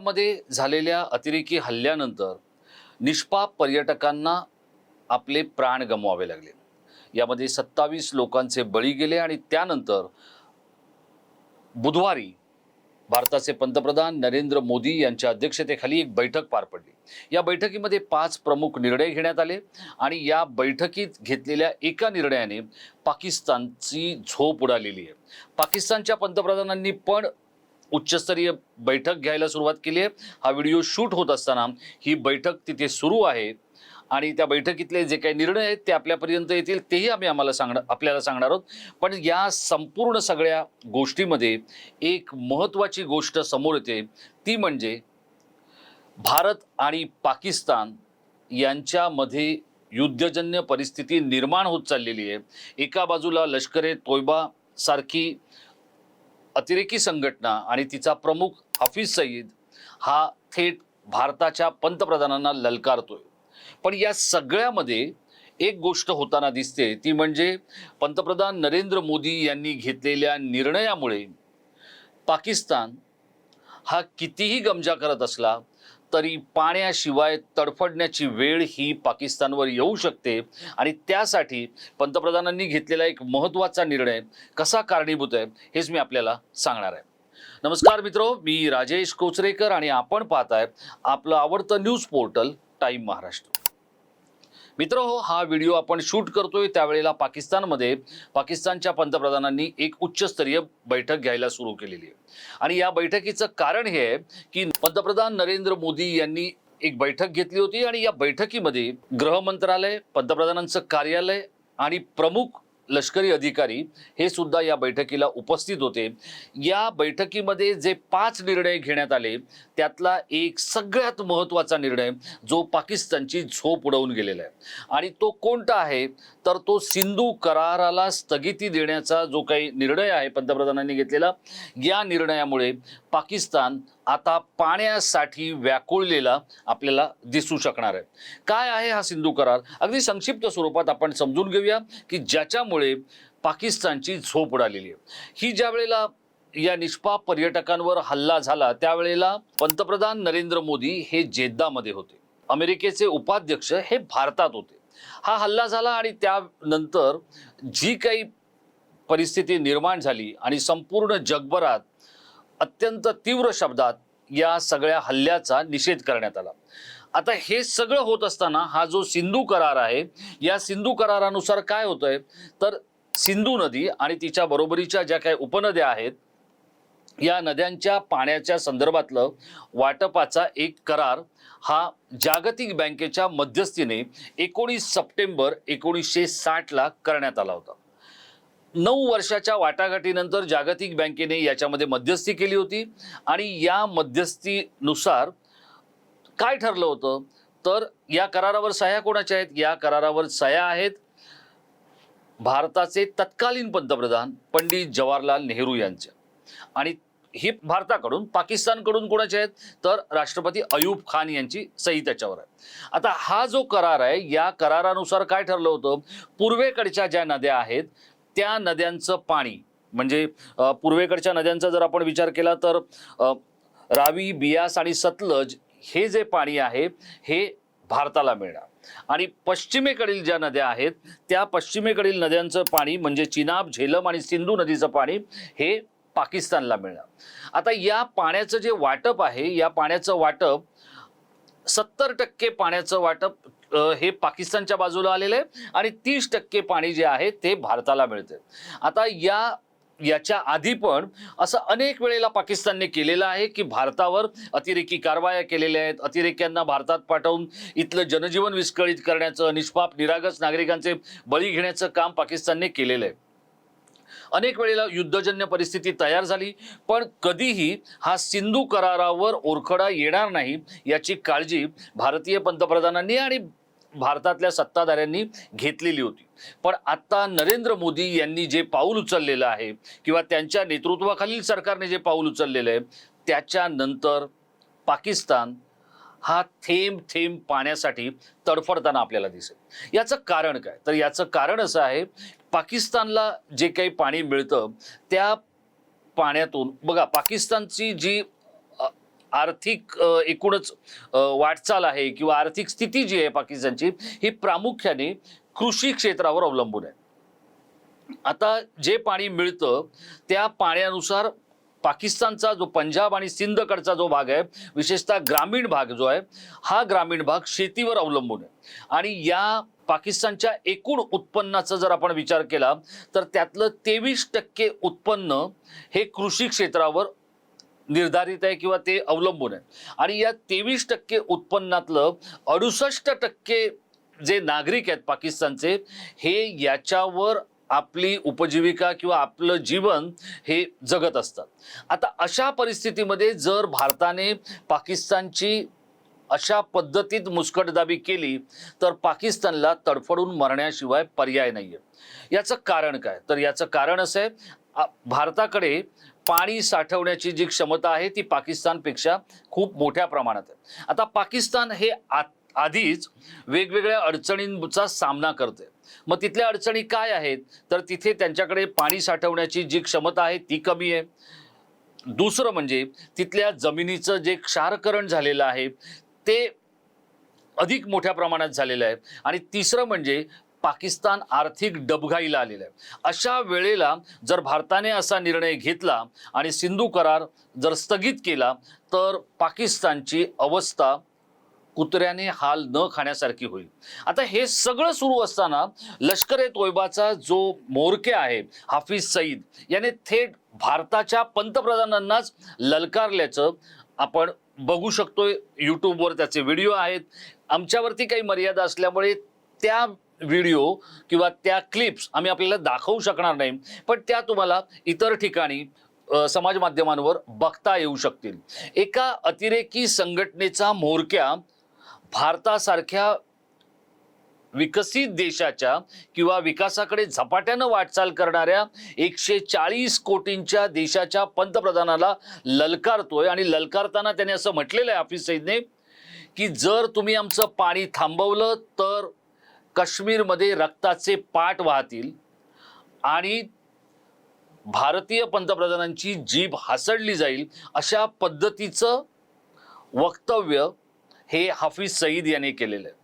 मित्र झालेल्या अतिरेकी हल्ल्यानंतर निष्पाप पर्यटकांना आपले प्राण गमवावे लागले. यामध्ये सत्तावीस लोकांचे बळी गेले आणि त्यानंतर बुधवारी भारताचे पंतप्रधान नरेंद्र मोदी यांच्या अध्यक्षतेखाली एक बैठक पार पडली. या बैठकीमध्ये पाच प्रमुख निर्णय घेण्यात आले आणि या बैठकीत घेतलेल्या एका निर्णयाने पाकिस्तानची झोप उडालेली आहे. पाकिस्तानच्या पंतप्रधानांनी पण उच्चस्तरीय बैठक घ्यायला सुरुवात केली आहे. हा व्हिडिओ शूट होत असताना ही बैठक तिथे सुरू आहे. आणि त्या बैठकीतले जे काही निर्णय आहेत ते आपल्यापर्यंत येतील तेही आम्ही आम्हाला सांगणार आपल्याला सांगणार आहोत. पण या संपूर्ण सगळ्या गोष्टीमध्ये एक महत्त्वाची गोष्ट समोर येते. ती म्हणजे भारत आणि पाकिस्तान यांच्यामध्ये युद्धजन्य परिस्थिती निर्माण होत चाललेली आहे. एका बाजूला लष्करे तोयबा सारखी अतिरेकी संघटना आणि तिचा प्रमुख हफीज सईद हा थेट भारताच्या पंतप्रधानांना ललकारतोय. पण या सगळ्यामध्ये एक गोष्ट होताना दिसते ती म्हणजे पंतप्रधान नरेंद्र मोदी यांनी घेतलेल्या निर्णयामुळे पाकिस्तान हा कितीही गमजा करत असला तरी पाण्याशिवाय तडफडण्याची वेळ ही पाकिस्तानवर येऊ शकते. आणि त्यासाठी पंतप्रधानांनी घेतलेला एक महत्त्वाचा निर्णय कसा कारणीभूत आहे हेच मी आपल्याला सांगणार आहे. नमस्कार मित्रो मी राजेश कोचरेकर आणि आपण पाहताय आपलं आवडतं न्यूज पोर्टल टाईम महाराष्ट्र. मित्र हो हा व्हिडिओ आपण शूट करतोय त्यावेळेला पाकिस्तानमध्ये. पाकिस्तानच्या पंतप्रधानांनी एक उच्चस्तरीय बैठक घ्यायला सुरू केलेली आहे. आणि या बैठकीचं कारण हे आहे की पंतप्रधान नरेंद्र मोदी यांनी एक बैठक घेतली होती आणि या बैठकीमध्ये गृह मंत्रालय पंतप्रधानांचं कार्यालय आणि प्रमुख लष्करी अधिकारी हे सुद्धा या बैठकीला उपस्थित होते. या बैठकीमध्ये जे पाच निर्णय घेण्यात आले त्यातला एक सगळ्यात महत्त्वाचा निर्णय जो पाकिस्तानची झोप उडवून गेलेला आहे. आणि तो कोणता आहे? तर तो सिंधू कराराला स्थगिती देण्याचा जो काही निर्णय आहे पंतप्रधानांनी घेतलेला या निर्णयामुळे पाकिस्तान आता पाण्यासाठी व्याकुळलेला आपल्याला दिसू शकणार आहे. काय आहे हा सिंधू करार? अगदी संक्षिप्त स्वरूपात आपण समजून घेऊया की ज्याच्यामुळे पाकिस्तानची झोप उडालेली आहे. ही ज्या वेळेला या निष्पाप पर्यटकांवर हल्ला झाला त्यावेळेला पंतप्रधान नरेंद्र मोदी हे जेद्दामध्ये होते. अमेरिकेचे उपाध्यक्ष हे भारतात होते. हा हल्ला झाला आणि त्यानंतर जी काही परिस्थिती निर्माण झाली आणि संपूर्ण जगभरात अत्यंत तीव्र शब्दात या सगळ्या हल्ल्याचा निषेध करण्यात आला. आता हे सगळं होत असताना हा जो सिंधू करार आहे या सिंधू करारानुसार काय होतंय? तर सिंधू नदी आणि तिच्या बरोबरीच्या ज्या काही उपनद्या आहेत या नद्यांच्या पाण्याच्या संदर्भातलं वाटपाचा एक करार हा जागतिक बँकेच्या मध्यस्थीने एकोणीस सप्टेंबर एकोणीसशे साठला करण्यात आला होता. नऊ वर्षाच्या वाटाघाटीनंतर जागतिक बँकेने याच्यामध्ये मध्यस्थी केली होती. आणि या मध्यस्थीनुसार काय ठरलं होतं? तर या करारावर सह्या कोणाच्या आहेत? या करारावर सह्या आहेत भारताचे तत्कालीन पंतप्रधान पंडित जवाहरलाल नेहरू यांच्या आणि ही भारताकडून पाकिस्तानकडून कोणाचे आहेत? तर राष्ट्रपती अयूब खान यांची सही त्याच्यावर आहे. आता हा जो करार आहे या करारानुसार काय ठरलं होतं? पूर्वेकडच्या ज्या नद्या आहेत त्या नद्यांचं पाणी म्हणजे पूर्वेकडच्या नद्यांचा जर आपण विचार केला तर रावी बियास आणि सतलज हे जे पाणी आहे हे भारताला मिळणार. आणि पश्चिमेकडील ज्या नद्या आहेत त्या पश्चिमेकडील नद्यांचं पाणी म्हणजे चिनाब झेलम आणि सिंधू नदीचं पाणी हे पाकिस्तानला मिळणार. आता या पाण्याचं जे वाटप आहे या पाण्याचं वाटप सत्तर टक्के पाण्याचं वाटप हे पाकिस्तानच्या बाजूला आलेलं आहे आणि तीस टक्के पाणी जे आहे ते भारताला मिळते. आता या याच्या आधी पण असं अनेक वेळेला पाकिस्तानने केलेलं आहे की भारतावर अतिरेकी कारवाया केलेल्या आहेत. अतिरेक्यांना भारतात पाठवून इथलं जनजीवन विस्कळीत करण्याचं निष्पाप निरागस नागरिकांचे बळी घेण्याचं काम पाकिस्तानने केलेलं आहे. अनेक वेळेला युद्धजन्य परिस्थिती तयार झाली पण कधीही हा सिंधू करारावर ओरखडा येणार नाही याची काळजी भारतीय पंतप्रधानांनी आणि भारतातल्या सत्ताधाऱ्यांनी घेतलेली होती. पण आता नरेंद्र मोदी यांनी जे पाऊल उचललेलं आहे किंवा त्यांच्या नेतृत्वाखालील सरकारने जे पाऊल उचललेलं आहे त्याच्यानंतर पाकिस्तान हा थेंब थेंब पाण्यासाठी तडफडताना आपल्याला दिसेल. याचं कारण काय? तर याचं कारण असं आहे पाकिस्तानला जे काही पाणी मिळतं त्या पाण्यातून बघा पाकिस्तानची जी आर्थिक एकूणच वाटचाल आहे किंवा आर्थिक स्थिती जी आहे पाकिस्तानची ही प्रामुख्याने कृषी क्षेत्रावर अवलंबून आहे. आता जे पाणी मिळतं त्या पाण्यानुसार पाकिस्तानचा जो पंजाब आणि सिंधकडचा जो भाग आहे विशेषतः ग्रामीण भाग जो आहे हा ग्रामीण भाग शेतीवर अवलंबून आहे. आणि या पाकिस्तानच्या एकूण उत्पन्नाचा जर आपण विचार केला तर त्यातलं तेवीस टक्के उत्पन्न हे कृषी क्षेत्रावर निर्धारित आहे किंवा ते अवलंबून आहे. आणि या तेवीस टक्के उत्पन्नातलं अडुसष्ट टक्के जे नागरिक आहेत पाकिस्तानचे हे याच्यावर आपली उपजीविका किंवा आपलं जीवन हे जगत असतात. आता अशा परिस्थितीमध्ये जर भारताने पाकिस्तानची अशा पद्धतीत मुस्कटदाबी केली तर पाकिस्तानला तडफडून मरण्याशिवाय पर्याय नाही आहे याचं कारण काय? तर याचं कारण असं आहे भारताकडे पाणी साठवण्याची जी क्षमता आहे ती पाकिस्तानपेक्षा खूप मोठ्या प्रमाणात आहे. आता पाकिस्तान हे आ आधीच वेगवेगळ्या अडचणींचा सामना करते मग तिथल्या अडचणी काय आहेत? तर तिथे त्यांच्याकडे पाणी साठवण्याची जी क्षमता आहे ती कमी आहे. दुसरं म्हणजे तिथल्या जमिनीचं जे क्षारकरण झालेलं आहे ते अधिक मोठ्या प्रमाणात झालेलं आहे. आणि तिसरं म्हणजे पाकिस्तान आर्थिक डबघाईला आलेलं आहे. अशा वेळेला जर भारताने असा निर्णय घेतला आणि सिंधू करार जर स्थगित केला तर पाकिस्तानची अवस्था कुत्र्याने हाल न खाण्यासारखी होईल. आता हे सगळं सुरू असताना लष्कर ए तोयबाचा जो मोरके आहे हाफिज सईद याने थेट भारताच्या पंतप्रधानांनाच ललकारल्याचं आपण बघू शकतोय. यूट्यूबवर त्याचे व्हिडिओ आहेत. आमच्यावरती काही मर्यादा असल्यामुळे त्या व्हिडिओ किंवा त्या क्लिप्स आम्ही आपल्याला दाखवू शकणार नाही पण त्या तुम्हाला इतर ठिकाणी समाज माध्यमांवर बघता येऊ शकतील. एका अतिरेकी संघटनेचा म्होरक्या भारतासारख्या विकसित देशाच्या किंवा विकासाकडे झपाट्यानं वाटचाल करणाऱ्या एकशे चाळीस कोटींच्या देशाच्या पंतप्रधानाला ललकारतोय आणि ललकारताना त्याने असं म्हटलेलं आहे हाफिज सईदने की जर तुम्ही आमचं पाणी थांबवलं तर काश्मीरमध्ये रक्ताचे पाठ वाहतील आणि भारतीय पंतप्रधानांची जीभ हासडली जाईल अशा पद्धतीचं वक्तव्य हे हाफिज सईद यांनी केलेलं आहे.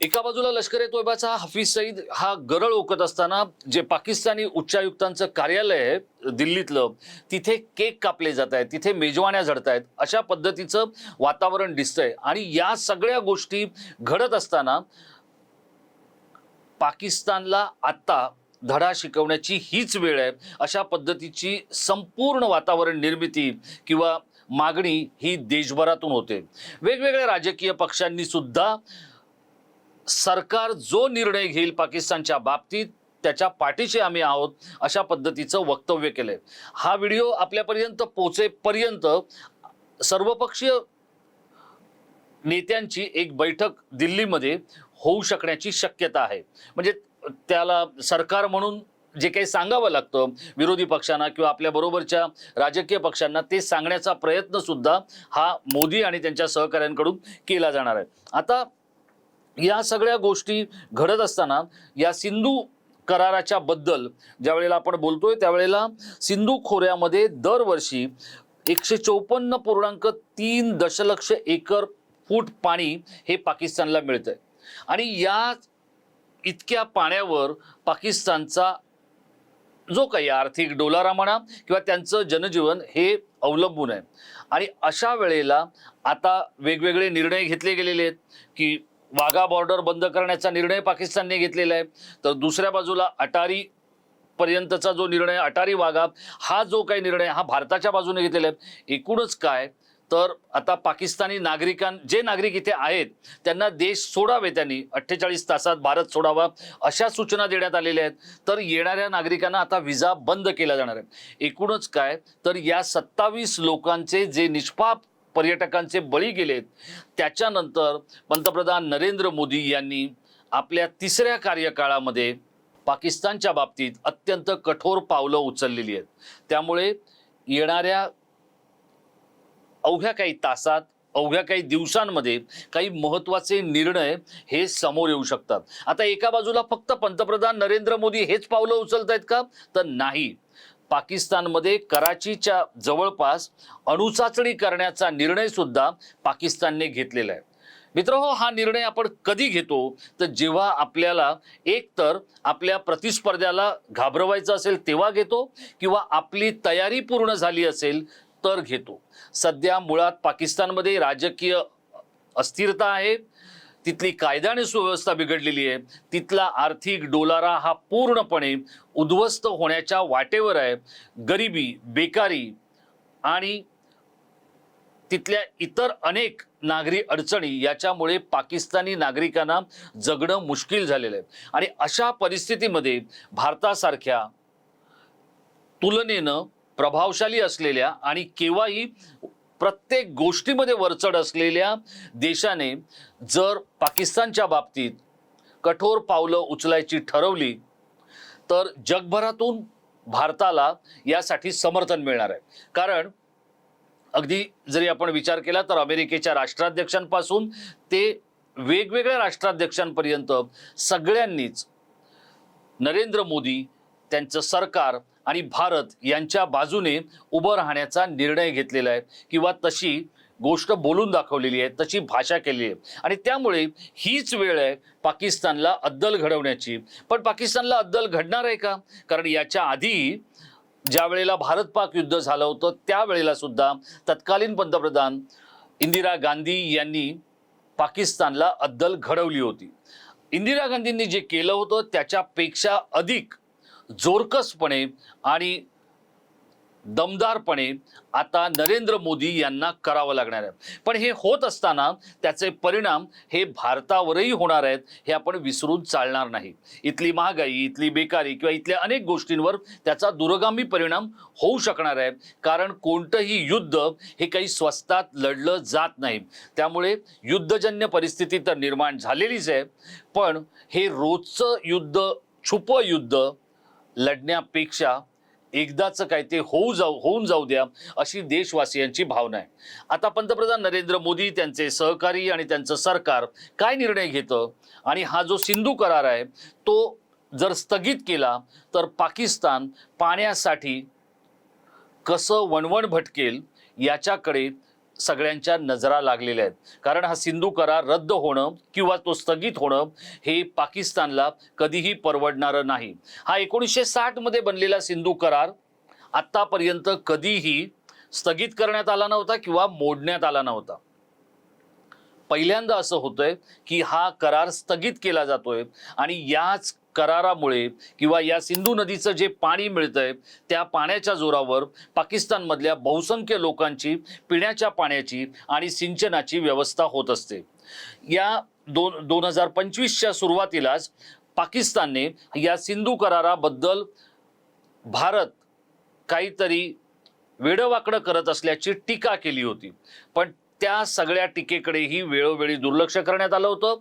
एका बाजूला लष्कर ए तोयबाचा हाफिज सईद हा गरळ ओकत असताना जे पाकिस्तानी उच्चायुक्तांचं कार्यालय आहे दिल्लीतलं तिथे केक कापले जात आहेत तिथे मेजवान्या झडत आहेत अशा पद्धतीचं वातावरण दिसतंय. आणि या सगळ्या गोष्टी घडत असताना पाकिस्तानला आत्ता धडा शिकवण्याची हीच वेळ आहे. अशा पद्धतीची संपूर्ण वातावरण निर्मिती किंवा मागणी ही देशभरातून होते. वेगवेगळ्या राजकीय पक्षांनी सुद्धा सरकार जो निर्णय घेईल पाकिस्तानच्या बाबतीत त्याच्या पाठीशी आम्ही आहोत अशा पद्धतीचं वक्तव्य केलंय. हा व्हिडिओ आपल्यापर्यंत पोहोचेपर्यंत सर्वपक्षीय नेत्यांची एक बैठक दिल्लीमध्ये होऊ शकण्याची शक्यता आहे. म्हणजे त्याला सरकार म्हणून जे काही सांगावं लागतं विरोधी पक्षांना किंवा आपल्या बरोबरच्या राजकीय पक्षांना ते सांगण्याचा प्रयत्न सुद्धा हा मोदी आणि त्यांच्या सहकाऱ्यांकडून केला जाणार आहे. आता या सगळ्या गोष्टी घडत असताना या सिंधू कराराच्या बद्दल ज्या वेळेला आपण बोलतोय त्यावेळेला सिंधू खोऱ्यामध्ये दरवर्षी एकशे चौपन्न पूर्णांक तीन दशलक्ष एकर फूट पाणी हे पाकिस्तानला मिळतंय. आणि या इतक्या पाण्यावर पाकिस्तानचा जो काही आर्थिक डोलारा म्हणा किंवा त्यांचं जनजीवन हे अवलंबून आहे. आणि अशा वेळेला आता वेगवेगळे निर्णय घेतले गेलेले आहेत की वाघा बॉर्डर बंद करण्याचा निर्णय पाकिस्तानने घेतलेला आहे. तर दुसऱ्या बाजूला अटारी पर्यंतचा जो निर्णय अटारी वाघा हा जो काही निर्णय हा भारताच्या बाजूने घेतलेला आहे. एकूणच काय तर आता पाकिस्तानी नागरिकां जे नागरिक इथे आहेत त्यांना देश सोडावे त्यांनी. अठ्ठेचाळीस तासात भारत सोडावा अशा सूचना देण्यात आलेल्या आहेत. तर येणाऱ्या नागरिकांना आता व्हिसा बंद केला जाणार आहे. एकूणच काय तर या सत्तावीस लोकांचे जे निष्पाप पर्यटकांचे बळी गेलेत त्याच्यानंतर पंतप्रधान नरेंद्र मोदी यांनी आपल्या तिसऱ्या कार्यकाळामध्ये पाकिस्तानच्या बाबतीत अत्यंत कठोर पावलं उचललेली आहेत. त्यामुळे येणाऱ्या अवघ्या काही तासात अवघ्या काही दिवसांमध्ये काही महत्त्वाचे निर्णय हे समोर येऊ शकतात. आता एका बाजूला फक्त पंतप्रधान नरेंद्र मोदी हेच पावलं उचलत आहेत का? तर नाही. पाकिस्तानमध्ये कराचीच्या जवळपास अणुचाचणी करण्याचा निर्णय सुद्धा पाकिस्तानने घेतलेला आहे. मित्र हो हा निर्णय आपण कधी घेतो? तर जेव्हा आपल्याला एकतर आपल्या प्रतिस्पर्ध्याला घाबरवायचं असेल तेव्हा घेतो किंवा आपली तयारी पूर्ण झाली असेल तर घेतो. सध्या मुळात पाकिस्तानमध्ये राजकीय अस्थिरता आहे. तिथली कायदा आणि सुव्यवस्था बिघडलेली आहे. तिथला आर्थिक डोलारा हा पूर्णपणे उद्ध्वस्त होण्याच्या वाटेवर आहे. गरिबी बेकारी आणि तिथल्या इतर अनेक नागरी अडचणी याच्यामुळे पाकिस्तानी नागरिकांना जगणं मुश्किल झालेलं आहे. आणि अशा परिस्थितीमध्ये भारतासारख्या तुलनेनं प्रभावशाली असलेल्या आणि केव्हाही प्रत्येक गोष्टीमध्ये वरचढ असलेल्या देशाने जर पाकिस्तानच्या बाबतीत कठोर पावलं उचलायची ठरवली तर जगभरातून भारताला यासाठी समर्थन मिळणार आहे. कारण अगदी जरी आपण विचार केला तर अमेरिकेच्या राष्ट्राध्यक्षांपासून ते वेगवेगळ्या राष्ट्राध्यक्षांपर्यंत सगळ्यांनीच नरेंद्र मोदी त्यांचं सरकार आणि भारत यांच्या बाजूने उभं राहण्याचा निर्णय घेतलेला आहे. किंवा तशी गोष्ट बोलून दाखवलेली आहे तशी भाषा केली आहे. आणि त्यामुळे हीच वेळ आहे पाकिस्तानला अद्दल घडवण्याची. पण पाकिस्तानला अद्दल घडणार आहे का? कारण याच्या आधी ज्या वेळेला भारत पाक युद्ध झालं होतं त्यावेळेला सुद्धा तत्कालीन पंतप्रधान इंदिरा गांधी यांनी पाकिस्तानला अद्दल घडवली होती. इंदिरा गांधींनी जे केलं होतं त्याच्यापेक्षा अधिक जोरकसपणे आणि दमदारपणे आता नरेंद्र मोदी यांना करावं लागणार आहे. पण हे होत असताना त्याचे परिणाम हे भारतावरही होणार आहेत हे आपण विसरून चालणार नाही. इथली महागाई इथली बेकारी किंवा इथल्या अनेक गोष्टींवर त्याचा दूरगामी परिणाम होऊ शकणार आहे. कारण कोणतंही युद्ध हे काही स्वस्तात लढलं जात नाही. त्यामुळे युद्धजन्य परिस्थिती तर निर्माण झालेलीच आहे. पण हे रोजचं युद्ध छुपं युद्ध लढण्यापेक्षा एकदाचं काय ते होऊ जाऊ होऊन जाऊ द्या अशी देशवासियांची भावना आहे. आता पंतप्रधान नरेंद्र मोदी त्यांचे सहकारी आणि त्यांचं सरकार काय निर्णय घेतं? आणि हा जो सिंधू करार आहे तो जर स्थगित केला तर पाकिस्तान पाण्यासाठी कसं वणवण भटकेल याच्याकडे सगळ्यांच्या नजरा लागलेल्या आहेत. कारण हा सिंधू करार रद्द होणं किंवा तो स्थगित होणं हे पाकिस्तानला कधीही परवडणारं नाही. हा एकोणीसशे साठमध्ये बनलेला सिंधू करार आत्तापर्यंत कधीही स्थगित करण्यात आला नव्हता किंवा मोडण्यात आला नव्हता. पहिल्यांदा असं होतंय की हा करार स्थगित केला जातोय आणि याच करारामुळे किंवा या सिंधू नदीचं जे पाणी मिळतंय त्या पाण्याच्या जोरावर पाकिस्तानमधल्या बहुसंख्य लोकांची पिण्याच्या पाण्याची आणि सिंचनाची व्यवस्था होत असते. या दोन दोन हजार पंचवीसच्या सुरुवातीलाच पाकिस्तानने या सिंधू कराराबद्दल भारत काहीतरी वेडवाकडं करत असल्याची टीका केली होती. पण त्या सगळ्या टीकेकडेही वेळोवेळी दुर्लक्ष करण्यात आलं होतं.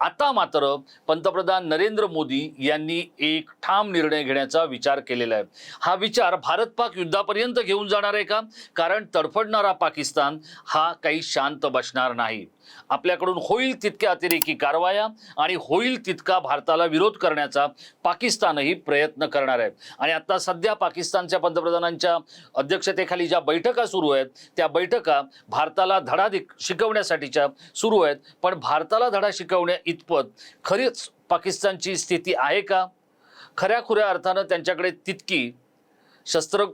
आता मात्र पंतप्रधान नरेंद्र मोदी यांनी एक ठाम निर्णय घेण्याचा विचार केलेला आहे. हा विचार भारत पाक युद्धापर्यंत घेऊन जाणार आहे का? कारण तडफडणारा पाकिस्तान हा काही शांत बसणार नाही. आपल्याकडून होईल तितक्या अतिरेकी कारवाया आणि होईल तितका भारताला विरोध करण्याचा पाकिस्तानही प्रयत्न करणार आहे. आणि आता सध्या पाकिस्तानच्या पंतप्रधानांच्या अध्यक्षतेखाली ज्या बैठका सुरू आहेत त्या बैठका भारताला धडा शिकवण्यासाठीच्या सुरू आहेत. पण भारताला धडा शिकवण्या इतपत खरीच पाकिस्तानची स्थिती आहे का? खऱ्या खुऱ्या अर्थानं त्यांच्याकडे तितकी शस्त्र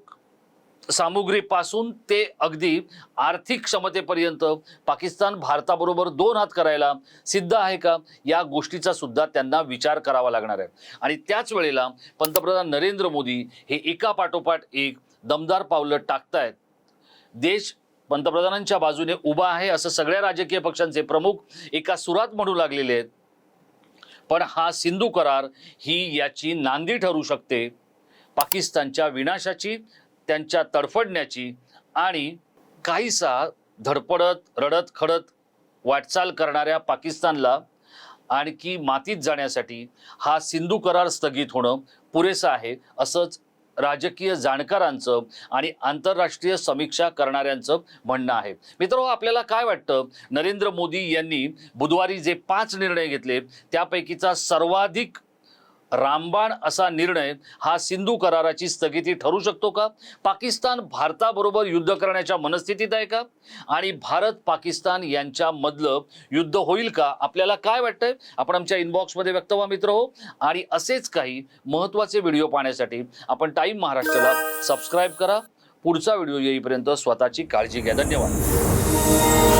सामुग्रीपासून ते अगदी आर्थिक क्षमतेपर्यंत पाकिस्तान भारताबरोबर दोन हात करायला सिद्ध आहे का? या गोष्टीचा सुद्धा त्यांना विचार करावा लागणार आहे. आणि त्याच वेळेला पंतप्रधान नरेंद्र मोदी हे एका पाठोपाठ एक दमदार पावलं टाकतायत. देश पंतप्रधानांच्या बाजूने उभा आहे असं सगळ्या राजकीय पक्षांचे प्रमुख एका सुरात म्हणू लागलेले आहेत. पण हा सिंधू करार ही याची नांदी ठरू शकते. पाकिस्तानच्या विनाशाची त्यांच्या तडफडण्याची आणि काहीसा धडपडत रडत खडत वाटचाल करणाऱ्या पाकिस्तानला आणखी मातीत जाण्यासाठी हा सिंधू करार स्थगित होणं पुरेसं आहे असंच राजकीय जाणकारांचं आणि आंतरराष्ट्रीय समीक्षा करणाऱ्यांचं म्हणणं आहे. मित्रांनो आपल्याला काय वाटतं? नरेंद्र मोदी यांनी बुधवारी जे पाच निर्णय घेतले त्यापैकीचा सर्वाधिक रामबाण असा निर्णय हा सिंधू कराराची स्थगिती ठरू शकतो का? पाकिस्तान भारताबरोबर युद्ध करण्याच्या मनस्थितीत आहे का? आणि भारत पाकिस्तान यांच्यामधलं युद्ध होईल का? आपल्याला काय वाटतंय? आपण आमच्या इनबॉक्समध्ये व्यक्त व्हा मित्र हो. आणि असेच काही महत्त्वाचे व्हिडिओ पाहण्यासाठी आपण टाईम महाराष्ट्राला सबस्क्राईब करा. पुढचा व्हिडिओ येईपर्यंत स्वतःची काळजी घ्या. धन्यवाद.